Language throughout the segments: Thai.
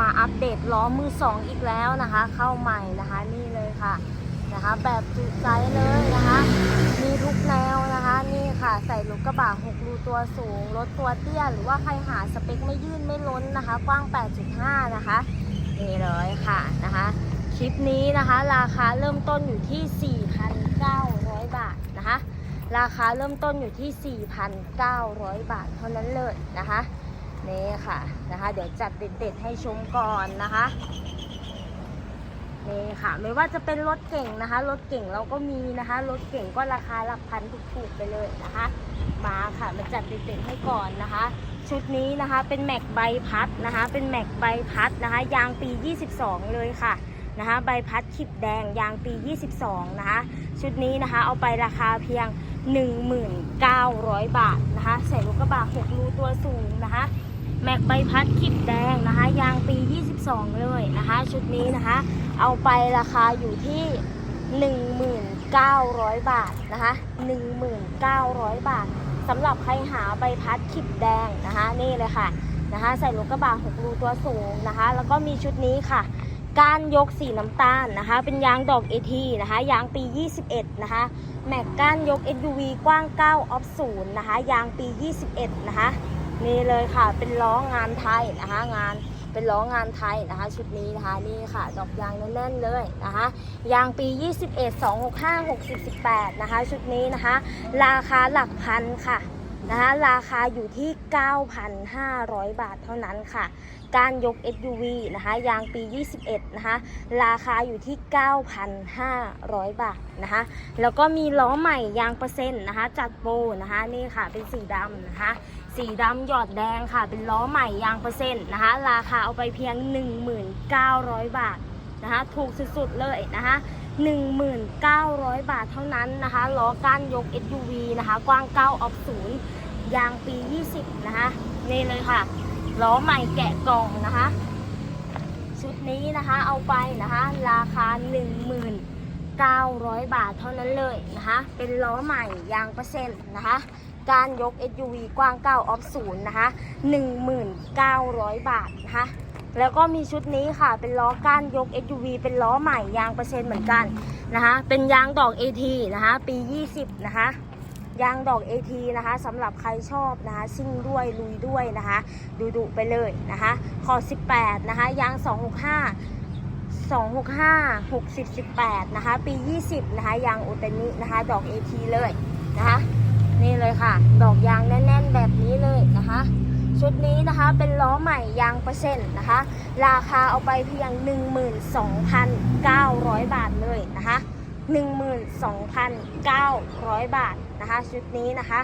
มาอัปเดตล้อมือสองอีกแล้วนะคะ เข้าใหม่นะคะนี่เลยค่ะนะคะ แบบจุใจเลยนะคะมีทุกแนวนะคะนี่ค่ะ ใส่รถกระบะ6รูตัวสูงรถตัวเตี้ยหรือว่าใครหาสเปคไม่ยื่นไม่ล้นนะคะ กว้าง 8.5 นะคะนี่เลยค่ะนะคะคลิปนี้นะคะ ราคาเริ่มต้นอยู่ที่ 4,900 บาทนะคะ ราคาเริ่มต้นอยู่ที่ 4,900 บาทเท่านั้นเลยนะคะ นี่ค่ะนะคะเดี๋ยวจัดเด็ดๆให้ชมก่อนนะคะนี่ค่ะไม่ว่าจะเป็นรถเก่งนะคะรถเก่งเราก็มีนะคะรถเก่งก็ราคาหลักพันถูกๆไปเลยนะคะ มาค่ะมาจัดเด็ดๆให้ก่อนนะคะ ชุดนี้นะคะเป็นแม็กใบพัดนะคะ เป็นแม็กใบพัดนะคะ ยางปี 22 เลยค่ะนะคะใบพัดขิบแดงยางปี 22 นะคะ ชุดนี้นะคะเอาไปราคาเพียง 1,900 บาทนะคะ ใส่ลูกกระบะ6รูตัวสูงนะคะ แม็กใบพัดขิบแดงนะคะ ยางปี 22 เลยนะคะ ชุดนี้นะคะ เอาไปราคาอยู่ที่ 1,900 บาทนะคะ1,900 บาทสำหรับใครหาใบพัดขิบแดงนะคะ นี่เลยค่ะนะคะ ใส่รถกระบะ6รูตัวสูงนะคะ แล้วก็มีชุดนี้ค่ะก้านยกสีน้ำตาลนะคะ เป็นยางดอก AT นะคะ ยางปี 21 นะคะ แม็กก้านยก SUV กว้าง 9 ออฟ0นะคะ ยางปี 21 นะคะ นี่เลยค่ะ เป็นล้องานไทยนะคะงานเป็นล้องานไทยนะคะ ชุดนี้นะคะนี่ค่ะ ดอกยางแน่นๆเลยนะคะยางปี 21 265 60 18นะคะ ชุดนี้นะคะ ราคาหลักพันค่ะนะคะราคาอยู่ที่ 9,500 บาทเท่านั้นค่ะ การยก SUV นะคะยางปี 21 นะคะ ราคาอยู่ที่ 9,500 บาทนะคะ แล้วก็มีล้อใหม่ยางเปอร์เซ็นต์นะคะ จัดโปนะคะนี่ค่ะเป็นสีดำนะคะ สีดำหยอดแดงค่ะ เป็นล้อใหม่ยางเปอร์เซ็นต์นะคะ ราคาเอาไปเพียง 1,900 บาทนะคะ ถูกสุดๆเลยนะคะ 1,900 บาทเท่านั้นนะคะล้อก้านยก SUV นะคะ กว้าง 9 ออฟ0ยางปี 20 นะคะ นี่เลยค่ะ ล้อใหม่แกะกล่องนะคะ ชุดนี้นะคะเอาไปนะคะ ราคา 900 บาทเท่านั้นเลยนะคะ เป็นล้อใหม่ยางเปอร์เซ็นต์นะคะ การยก SUV กว้าง 9 ออฟ0นะคะ 1,900 บาทนะคะ แล้วก็มีชุดนี้ค่ะ เป็นล้อก้านยก SUV เป็นล้อใหม่ยางเปอร์เซ็นต์เหมือนกันนะคะ เป็นยางดอก AT นะคะ ปี 20 นะคะ ยางดอก AT นะคะสำหรับใครชอบนะคะ ซิ่งด้วยลุยด้วยนะคะ ดูดุไปเลยนะคะขอ18 นะคะ ยาง 265 265 60 18 นะคะ ปี 20 นะคะ ยางอุตนินะคะ ดอก AT เลยนะคะ นี่เลยค่ะ ดอกยางแน่นๆ แบบนี้เลยนะคะ ชุดนี้นะคะ เป็นล้อใหม่ยางเปอร์เซ็นต์นะคะ ราคาเอาไปเพียง 12,900 บาทเลยนะคะ 12,900 บาทนะคะ ชุดนี้นะคะ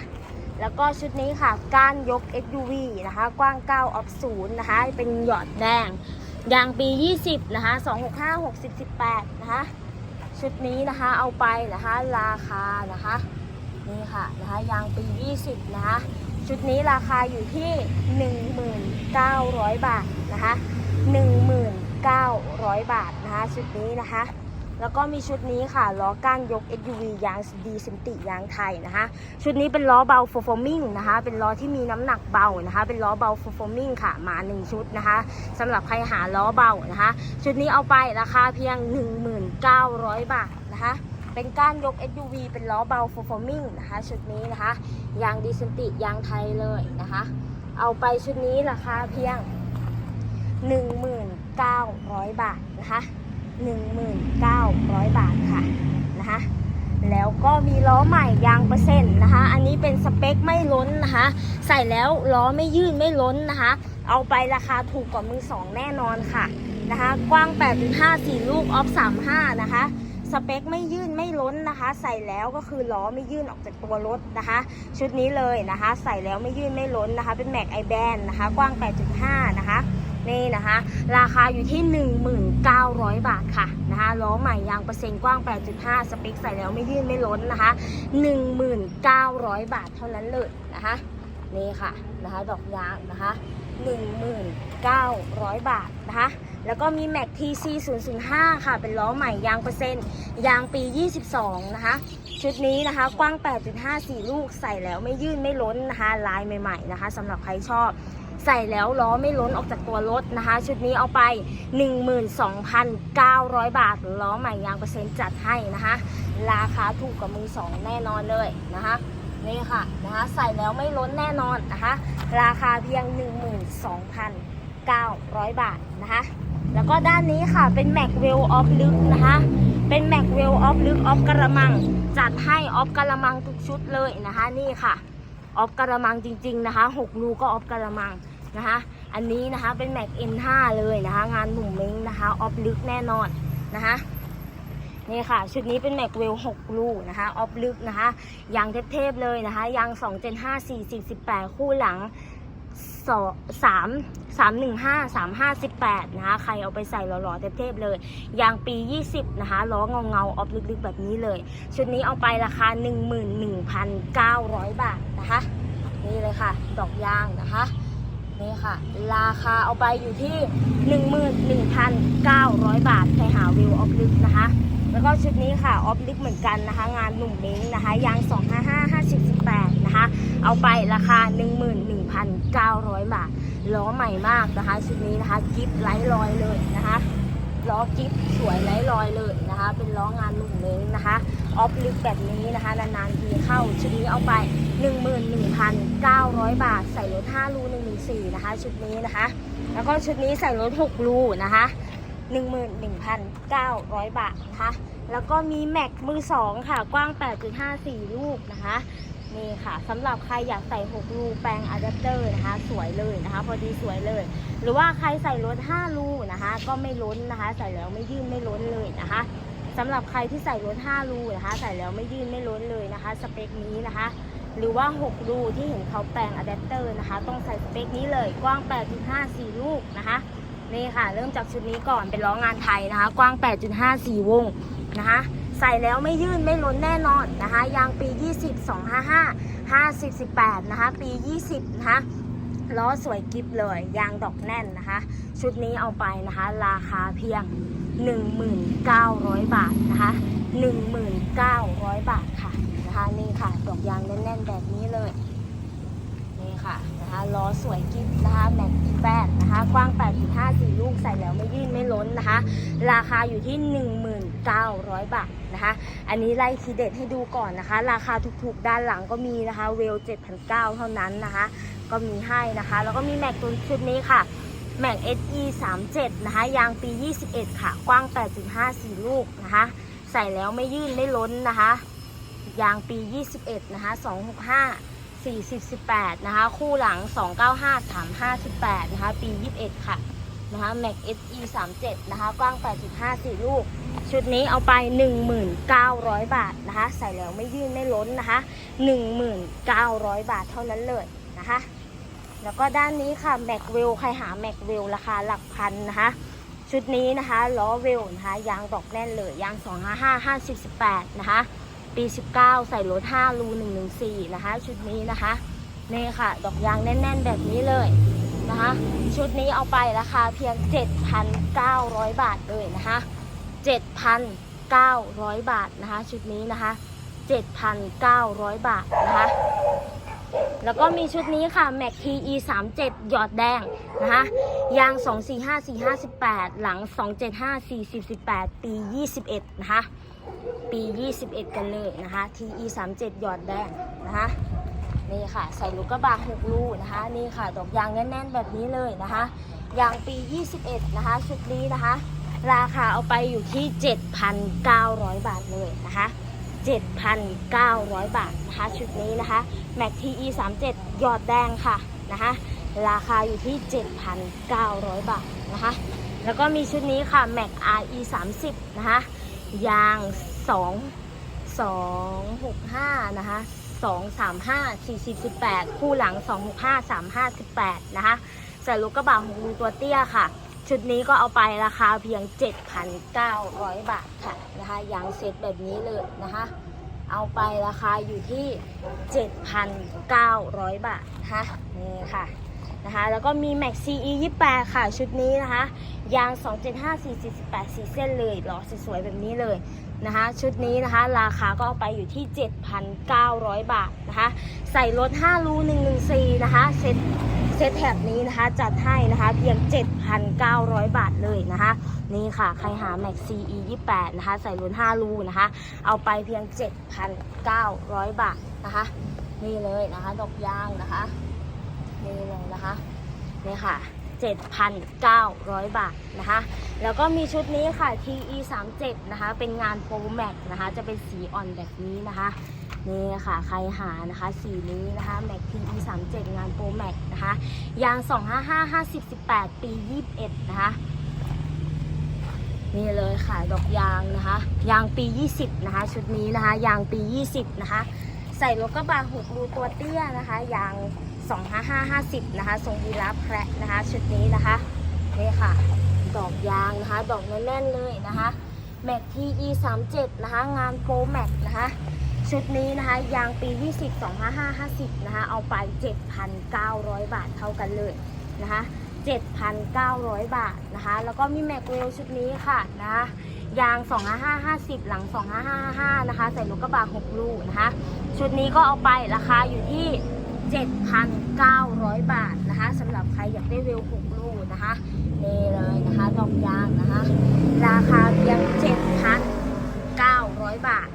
แล้วก็ชุดนี้ค่ะ ก้านยก SUV นะคะ กว้าง 9 ออฟ0นะคะ เป็นหยอดแดง ยางปี 20 นะคะ 265 60 18 นะคะ ชุดนี้นะคะเอาไปนะคะ ราคานะคะ นี่ค่ะนะคะยางปี 20 นะคะ ชุดนี้ราคาอยู่ที่ 1,900 บาทนะคะ 1,900 บาทนะคะ ชุดนี้นะคะ แล้วก็มีชุดนี้ค่ะล้อก้านยก SUV ยางดีซิมติยางไทยนะคะ ชุดนี้เป็นล้อเบา f o r f o r m i n g นะคะ เป็นล้อที่มีน้ำหนักเบานะคะ เป็นล้อเบา f o r f o r m i n g ค่ะ มา 1 ชุดนะคะสำหรับใครหาล้อเบานะคะ ชุดนี้เอาไปราคาเพียง 1,900 บาทนะคะเป็นก้านยก SUV เป็นล้อเบา f o r f o r m i n g นะคะชุดนี้นะคะ ยางดีซิมติยางไทยเลยนะคะ เอาไปชุดนี้ราคาเพียง 1,900 บาทนะคะ 1,900 บาทค่ะนะคะแล้วก็มีล้อใหม่ยางเปอร์เซ็นต์นะคะ อันนี้เป็นสเปคไม่ล้นนะคะ ใส่แล้วล้อไม่ยื่นไม่ล้นนะคะ เอาไปราคาถูกกว่ามือสองแน่นอนค่ะนะคะ กว้าง 8.5 4 ลูกออฟ 35 นะคะ สเปคไม่ยื่นไม่ล้นนะคะ ใส่แล้วก็คือล้อไม่ยื่นออกจากตัวรถนะคะ ชุดนี้เลยนะคะ ใส่แล้วไม่ยื่นไม่ล้นนะคะ เป็นแม็กไอแบนนะคะ กว้าง 8.5 นะคะ นี่นะคะ ราคาอยู่ที่ 1,900 บาทค่ะนะคะล้อใหม่ยางเปอร์เซ็นต์กว้าง 8.5 สเปคใส่แล้วไม่ยื่นไม่ล้นนะคะ 1,900 บาทเท่านั้นเลยนะคะนี่ค่ะนะคะดอกยางนะคะ 1,900 บาทนะคะแล้วก็มี Mac TC 005ค่ะ เป็นล้อใหม่ยางเปอร์เซ็นต์ยางปี 22 นะคะ ชุดนี้นะคะ กว้าง 8.5 4 ลูกใส่แล้วไม่ยื่นไม่ล้นนะคะ ลายใหม่ ๆ นะคะสำหรับใครชอบ ใส่แล้วล้อไม่ล้นออกจากตัวรถนะคะ ชุดนี้เอาไป 12,900 บาทล้อใหม่ยางเปอร์เซ็นต์จัดให้นะคะ ราคาถูกกว่ามือสองแน่นอนเลยนะคะนี่ค่ะนะคะใส่แล้วไม่ล้นแน่นอนนะคะ ราคาเพียง 12,900 บาทนะคะ แล้วก็ด้านนี้ค่ะเป็นแม็กเวลออฟลึกนะคะเป็นแม็กเวลออฟลึกออฟกระมัง จัดให้ออฟกระมังทุกชุดเลยนะคะนี่ค่ะ ออฟกระมังจริง ๆ นะคะ6รูก็ออฟกระมังนะคะ อันนี้นะคะเป็นแม็ก N5 เลยนะคะ งานหนุ่มเม้งนะคะออฟลึกแน่นอนนะคะนี่ค่ะ ชุดนี้เป็นแม็กเวล6ลูกนะคะออฟลึกนะคะยางเทพๆเลยนะคะยาง 275 4 4 18 คู่หลัง สองสามสามหนึ่งห้าสามห้าสิบแปดนะคะ ใครเอาไปใส่หล่อๆเทพๆเลย ยางปี20นะคะ ล้อเงาเงาๆออฟลึกๆแบบนี้เลย ชุดนี้เอาไปราคา11,900บาทนะคะ นี่เลยค่ะ ดอกยางนะคะนี่ค่ะ ราคาเอาไปอยู่ที่ 11,900 บาทใครหาวิวออฟลึกนะคะ แล้วก็ชุดนี้ค่ะ ออฟลิกเหมือนกันนะคะ งานหนุ่มเม้งนะคะ ยาง 255 50 18 นะคะ เอาไปราคา 11,900 บาท ล้อใหม่มากนะคะ ชุดนี้นะคะกิฟไร้รอยเลยนะคะล้อกิฟสวยไร้รอยเลยนะคะ เป็นล้องานหนุ่มเม้งนะคะออฟลิกแบบนี้นะคะ นานๆทีเข้าชุดนี้เอาไป 11,900 บาท ใส่รถ 5 รู 114 นะคะ ชุดนี้นะคะ แล้วก็ชุดนี้ใส่รถ 6 รูนะคะ 11,900 บาทนะคะ แล้วก็มีแม็กมือสองค่ะ กว้าง 8.54 ลูกนะคะ นี่ค่ะสำหรับใครอยากใส่6รูแปลงอะแดปเตอร์นะคะ สวยเลยนะคะ พอดีสวยเลย หรือว่าใครใส่รถ5รูนะคะ ก็ไม่ล้นนะคะ ใส่แล้วไม่ยื่นไม่ล้นเลยนะคะสำหรับใครที่ใส่รถ5รูนะคะ ใส่แล้วไม่ยื่นไม่ล้นเลยนะคะ สเปคนี้นะคะ หรือว่า6รูที่เห็นเขาแปลงอะแดปเตอร์นะคะ ต้องใส่สเปคนี้เลยกว้าง8.54ลูกนะคะนี่ค่ะ เริ่มจากชุดนี้ก่อนเป็นล้องานไทยนะคะ กว้าง 8.54 วงนะคะ ใส่แล้วไม่ยื่นไม่ล้นแน่นอนนะคะ ยางปี 20 255 50 18 นะคะ ปี 20 นะคะล้อสวยกิฟเลย ยางดอกแน่นนะคะ ชุดนี้เอาไปนะคะ ราคาเพียง 1,900 บาทนะคะ 1,900 บาทค่ะนะคะนี่ค่ะดอกยางแน่นๆแบบนี้เลย ค่ะนะคะล้อสวยกิ๊บนะคะแม็กแปดนะคะกว้าง 8.54 ลูกใส่แล้วไม่ยื่นไม่ล้นนะคะ ราคาอยู่ที่ 1900 บาทนะคะ อันนี้ไล่ทีเด็ดให้ดูก่อนนะคะ ราคาถูกๆ ด้านหลังก็มีนะคะเวล7,900 เท่านั้นนะคะ ก็มีให้นะคะ แล้วก็มีแม็กตัวชุดนี้ค่ะแม็ก SE 37นะคะยางปี 21 ค่ะ กว้าง 8.54 ลูกนะคะ ใส่แล้วไม่ยื่นไม่ล้นนะคะ ยางปี 21 นะคะ 265 40 18 นะคะ คู่หลัง 295 3 58 นะคะ ปี 21 ค่ะ นะคะ Mac SE 37 นะคะ กว้าง 8.54 ลูก ชุดนี้เอาไป 1,900 บาทนะคะ ใส่แล้วไม่ยื่นไม่ล้นนะคะ 1,900 บาทเท่านั้นเลยนะคะ แล้วก็ด้านนี้ค่ะ Mac w e l l ใครหา Mac w e l l ราคาหลักพันนะคะชุดนี้นะคะล้อเวลนะคะยางดอกแน่นเลยยาง 255 50 18 นะคะ ปี 19 ใส่รถ5รู114 นะคะ ชุดนี้นะคะ นี่ค่ะ ดอกยางแน่น ๆ แบบนี้เลยนะคะ ชุดนี้เอาไปราคาเพียง 7,900 บาทเลยนะคะ 7,900 บาทนะคะ ชุดนี้นะคะ 7,900 บาทนะคะ แล้วก็มีชุดนี้ค่ะ Mac TE 37หยอดแดงนะคะ ยาง 245 458 หลัง 275 40 18 ปี 21 นะคะ ปี 21 กันเลยนะคะ TE 37หยอดแดงนะคะ นี่ค่ะ ใส่ลูกกระบะ6ลูนะคะ นี่ค่ะ ดอกยางแน่นๆ แบบนี้เลยนะคะ ยางปี 21 นะคะ ชุดนี้นะคะ ราคาเอาไปอยู่ที่ 7,900 บาทเลยนะคะ 7,900 บาทนะคะชุดนี้นะคะ Mac TE 37ยอดแดงค่ะนะคะราคาอยู่ที่ 7,900 บาทนะคะแล้วก็มีชุดนี้ค่ะ Mac RE 30นะคะยาง 2 265นะคะ235 40 18 คู่หลัง 265 35 18นะคะใส่ลูกกระบะของรูตัวเตี้ยค่ะ ชุดนี้ก็เอาไปราคาเพียง 7,900 บาทค่ะนะคะยางเซ็ตแบบนี้เลยนะคะ เอาไปราคาอยู่ที่ 7,900 บาทนะคะนี่ค่ะนะคะแล้วก็มี Max CE 28 ค่ะ ชุดนี้นะคะ ยาง 275 4 48 4 เส้นเลยหล่อสวยๆแบบนี้เลยนะคะ ชุดนี้นะคะ ราคาก็เอาไปอยู่ที่ 7,900 บาทนะคะ ใส่รถ5รู114 นะคะ เซ็ต เซตแถบนี้นะคะจัดให้นะคะเพียง 7,900 บาทเลยนะคะ นี่ค่ะ ใครหา Max CE 28 นะคะ ใส่ลุ้น5รูนะคะ เอาไปเพียง 7,900 บาทนะคะ นี่เลยนะคะ ดอกยางนะคะ นี่เลยนะคะ นี่ค่ะ7,900 บาทนะคะ แล้วก็มีชุดนี้ค่ะ TE 37 นะคะ เป็นงาน Pro Max นะคะ จะเป็นสีอ่อนแบบนี้นะคะ นี่ค่ะ ใครหานะคะสีนี้นะคะ Max TE 37งาน Pro Max นะคะ ยาง255 50 18ปี21นะคะนี่เลยค่ะ ดอกยางนะคะ ยางปี 20 นะคะ ชุดนี้นะคะ ยางปี 20 นะคะ ใส่รถกระบะหกรูตัวเตี้ยนะคะ ยาง 25550 นะคะ ทรงยีราฟแคระนะคะ ชุดนี้นะคะ นี่ค่ะ ดอกยางนะคะ ดอกแน่นๆเลยนะคะ แม็กที e 3 7 นะคะ งานโปรแม็กนะคะ ชุดนี้นะคะยางปี 202550 นะคะเอาไป 7,900 บาทเท่ากันเลยนะคะ7,900 บาทนะคะแล้วก็มีแม็กเวลชุดนี้ค่ะนะคะยาง 25550 หลัง 2555 นะคะใส่รถกระบะ6ลูกนะคะชุดนี้ก็เอาไปราคาอยู่ที่ 7,900 บาทนะคะสำหรับใครอยากได้เวล6ลูกนะคะนี่เลยนะคะดอกยางนะคะราคาเพียง 7,900 บาท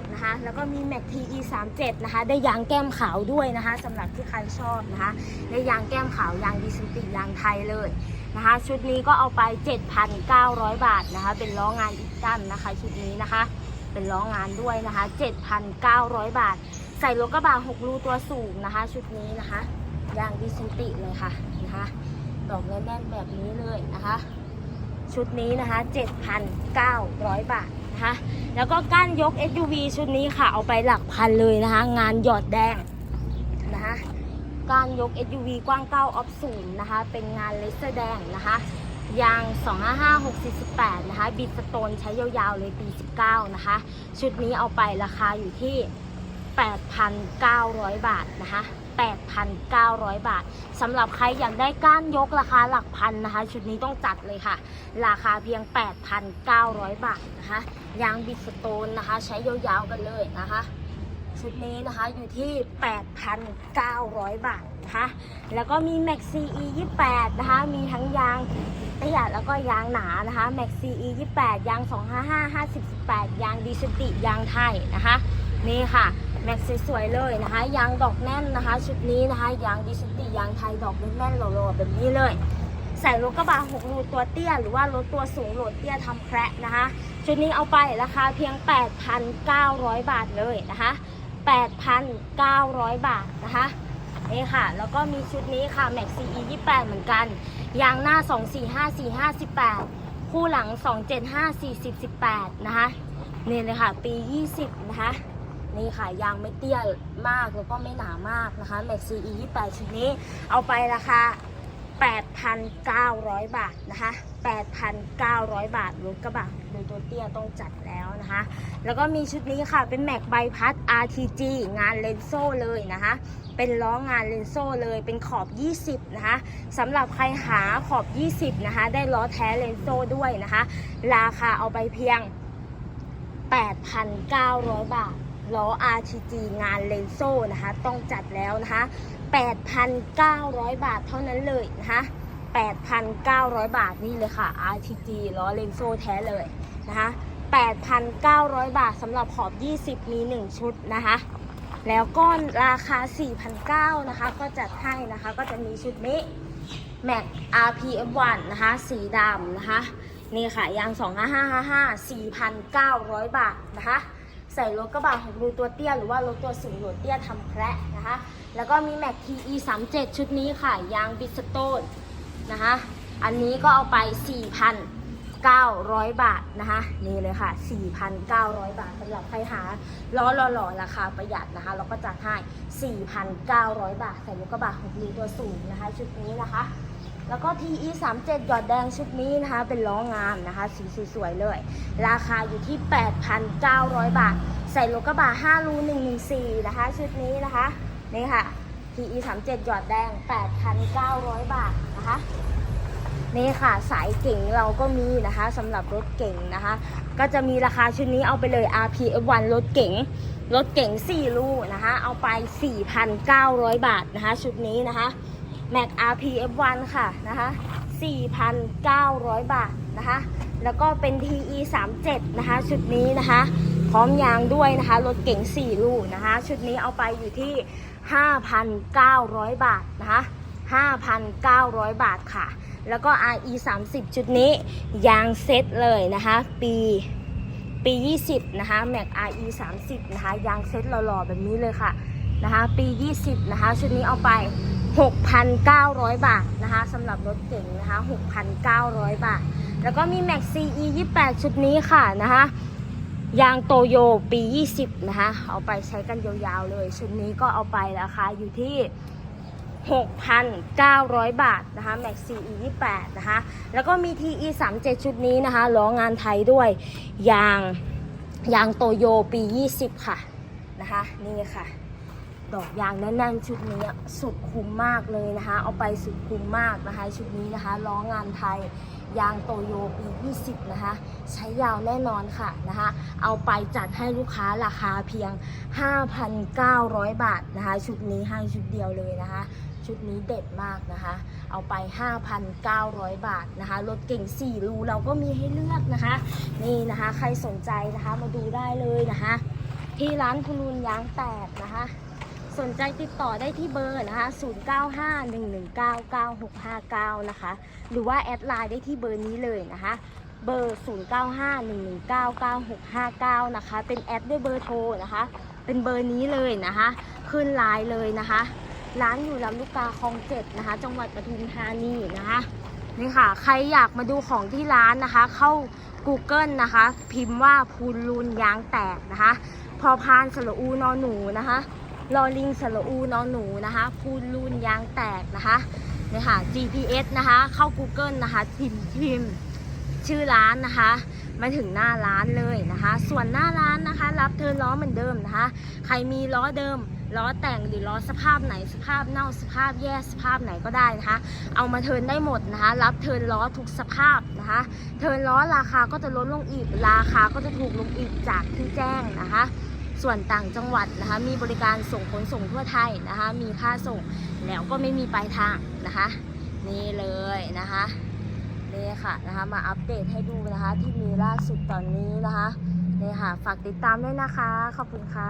แล้วก็มี Mac TE 37นะคะ ได้ยางแก้มขาวด้วยนะคะสำหรับที่ใครชอบนะคะ ได้ยางแก้มขาวยางดิสติยางไทยเลยนะคะ ชุดนี้ก็เอาไป 7,900 บาทนะคะ เป็นล้องานอีกด้านนะคะ ชุดนี้นะคะ เป็นล้องานด้วยนะคะ 7,900 บาท ใส่รถกระบะ6รูตัวสูงนะคะ ชุดนี้นะคะยางดิสติเลยค่ะนะคะดอกแน่นๆแบบนี้เลยนะคะ ชุดนี้นะคะ 7,900 บาท นะคะ แล้วก็ก้านยก SUV ชุดนี้ค่ะ เอาไปหลักพันเลยนะคะ งานหยอดแดงนะคะก้านยก SUV กว้าง 9 ออฟศูนย์นะคะ เป็นงานเลเซอร์แดงนะคะยาง 255 648 นะคะ บิดสโตนใช้ยาวๆเลยปี 19 นะคะ ชุดนี้เอาไปราคาอยู่ที่ 8,900 บาทนะคะ8,900 บาทสำหรับใครอยากได้ก้านยกราคาหลักพันนะคะ ชุดนี้ต้องจัดเลยค่ะ ราคาเพียง 8,900 บาทนะคะ ยางบิดสโตนนะคะ ใช้ยาวๆกันเลยนะคะ ชุดนี้นะคะอยู่ที่ 8,900 บาทนะคะ แล้วก็มี Max CE 28 นะคะ มีทั้งยางเตี้ยแล้วก็ยางหนานะคะ Max CE 28 ยาง 255 50 18 ยางดิสติ ยางไทยนะคะ นี่ค่ะ แม็กซ์สวยๆเลยนะคะ ยางดอกแน่นนะคะ ชุดนี้นะคะ ยางดิสติยางไทยดอกแน่นๆโลๆแบบนี้เลย ใส่รถกระบะ6รูตัวเตี้ย หรือว่ารถตัวสูงโหลดเตี้ยทำแคระนะคะ ชุดนี้เอาไปราคาเพียง 8,900 บาทเลยนะคะ 8,900 บาทนะคะนี่ค่ะ แล้วก็มีชุดนี้ค่ะ Max CE 28 เหมือนกัน ยางหน้า 245 45 18 คู่หลัง 275 40 18 นะคะ นี่เลยค่ะ ปี 20 นะคะ นี่ค่ะยางไม่เตี้ยมากแล้วก็ไม่หนามากนะคะ Max CE 28ชุดนี้เอาไปราคา8,900 บาทนะคะ 8,900 บาทรถกระบะโดยตัวเตี้ยต้องจัดแล้วนะคะ แล้วก็มีชุดนี้ค่ะ เป็นแม็กใบพัด RTG งานเลนโซ่เลยนะคะ เป็นล้องานเลนโซ่เลย เป็นขอบ 20 นะคะสำหรับใครหาขอบ 20 นะคะ ได้ล้อแท้เลนโซ่ด้วยนะคะ ราคาเอาไปเพียง 8,900 บาท ล้อ RTG งานเลนโซ่นะคะ ต้องจัดแล้วนะคะ 8,900 บาทเท่านั้นเลยนะคะ 8,900 บาทนี่เลยค่ะ RTG ล้อเลนโซ่แท้เลยนะคะ 8,900 บาทสำหรับขอบ 20 มี 1 ชุดนะคะ แล้วก็ราคา 4,900นะคะ ก็จัดให้นะคะ ก็จะมีชุดนี้ Mac RPF1 นะคะ สีดำนะคะ นี่ค่ะยาง 25555 4,900 บาทนะคะ ใส่รถกระบะของรูตัวเตี้ย หรือว่ารถตัวสูงโหลดเตี้ยทำแคระนะคะ แล้วก็มี Mac TE 37ชุดนี้ค่ะ ยางบิสโตนนะคะ อันนี้ก็เอาไป 4,900 บาทนะคะ นี่เลยค่ะ 4,900 บาทสำหรับใครหาล้อหล่อๆราคาประหยัดนะคะ เราก็จัดให้ 4,900 บาท ใส่รถกระบะของรูตัวสูงนะคะ ชุดนี้นะคะ แล้วก็ TE 3 7หยอดแดงชุดนี้นะคะ เป็นล้องามนะคะ สีสวยๆเลย ราคาอยู่ที่ 8,900 บาท ใส่รถกระบะ5รู114 นะคะ ชุดนี้นะคะ นี่ค่ะ TE 3 7หยอดแดง 8,900 บาทนะคะนี่ค่ะสายเก่งเราก็มีนะคะสำหรับรถเก่งนะคะ ก็จะมีราคาชุดนี้เอาไปเลย RPF1 รถเก๋งรถเก๋ง4ลูนะคะ เอาไป 4,900 บาทนะคะ ชุดนี้นะคะ Mac RP F1 ค่ะนะคะ 4,900 บาทนะคะ แล้วก็เป็น TE 37นะคะ ชุดนี้นะคะ พร้อมยางด้วยนะคะ รถเก๋ง4 ลูกนะคะ ชุดนี้เอาไปอยู่ที่ 5,900 บาทนะคะ 5,900 บาทค่ะ แล้วก็ RE 30 ชุดนี้ ยางเซ็ตเลยนะคะ ปีปี 20 นะคะ Mac RE 30 นะคะ ยางเซ็ตหล่อๆ แบบนี้เลยค่ะ นะคะ ปี 20 นะคะ ชุดนี้เอาไป 6,900 บาทนะคะสำหรับรถเก๋งนะคะ 6,900 บาท แล้วก็มี Max CE 28 ชุดนี้ค่ะนะคะยางโตโยปี 20 นะคะ เอาไปใช้กันยาวๆเลย ชุดนี้ก็เอาไปราคาอยู่ที่ 6,900 บาทนะคะ Max CE 28 นะคะ แล้วก็มี TE 37 ชุดนี้นะคะล้องานไทยด้วย ยางยางโตโยปี 20 ค่ะนะคะ นี่ค่ะ ดอกยางแน่นๆชุดนี้สุดคุ้มมากเลยนะคะ เอาไปสุดคุ้มมากนะคะ ชุดนี้นะคะล้องานไทยยางโตโยปี 20 นะคะ ใช้ยาวแน่นอนค่ะนะคะ เอาไปจัดให้ลูกค้าราคาเพียง 5,900 บาทนะคะ ชุดนี้ให้ชุดเดียวเลยนะคะ ชุดนี้เด็ดมากนะคะ เอาไป 5,900 บาทนะคะ รถเก่ง 4 รูเราก็มีให้เลือกนะคะ นี่นะคะ ใครสนใจนะคะมาดูได้เลยนะคะ ที่ร้านคุณลุนยางแตกนะคะ สนใจติดต่อได้ที่เบอร์นะคะ 0951199659 นะคะ หรือว่าแอดไลน์ได้ที่เบอร์นี้เลยนะคะ เบอร์ 0951199659 นะคะ เป็นแอดด้วยเบอร์โทรนะคะ เป็นเบอร์นี้เลยนะคะ ขึ้นไลน์เลยนะคะ ร้านอยู่ลำลูกกาคลองเจ็ดนะคะ จังหวัดปทุมธานีนะคะ นี่ค่ะ ใครอยากมาดูของที่ร้านนะคะ เข้า Google นะคะ พิมพ์ว่าพูนลูนยางแตกนะคะ พอพานสระอูนอนหนูนะคะ ลอลิงสระอูนอหนูนะคะพูนลูนยางแตกนะคะเนี่ยค่ะ GPS นะคะ เข้า Google นะคะพิมพ์พิมพ์ชื่อร้านนะคะมาถึงหน้าร้านเลยนะคะ ส่วนหน้าร้านนะคะ รับเทิร์นล้อเหมือนเดิมนะคะ ใครมีล้อเดิมล้อแต่งหรือล้อสภาพไหนสภาพเน่าสภาพแย่สภาพไหนก็ได้นะคะ เอามาเทิร์นได้หมดนะคะ รับเทิร์นล้อทุกสภาพนะคะ เทิร์นล้อราคาก็จะลดลงอีกราคาก็จะถูกลงอีกจากที่แจ้งนะคะ ส่วนต่างจังหวัดนะคะ มีบริการส่งขนส่งทั่วไทยนะคะ มีค่าส่งแล้วก็ไม่มีปลายทางนะคะ นี่เลยนะคะนี่ค่ะนะคะมาอัปเดตให้ดูนะคะที่มีล่าสุดตอนนี้นะคะนี่ค่ะฝากติดตามด้วยนะคะ ขอบคุณค่ะ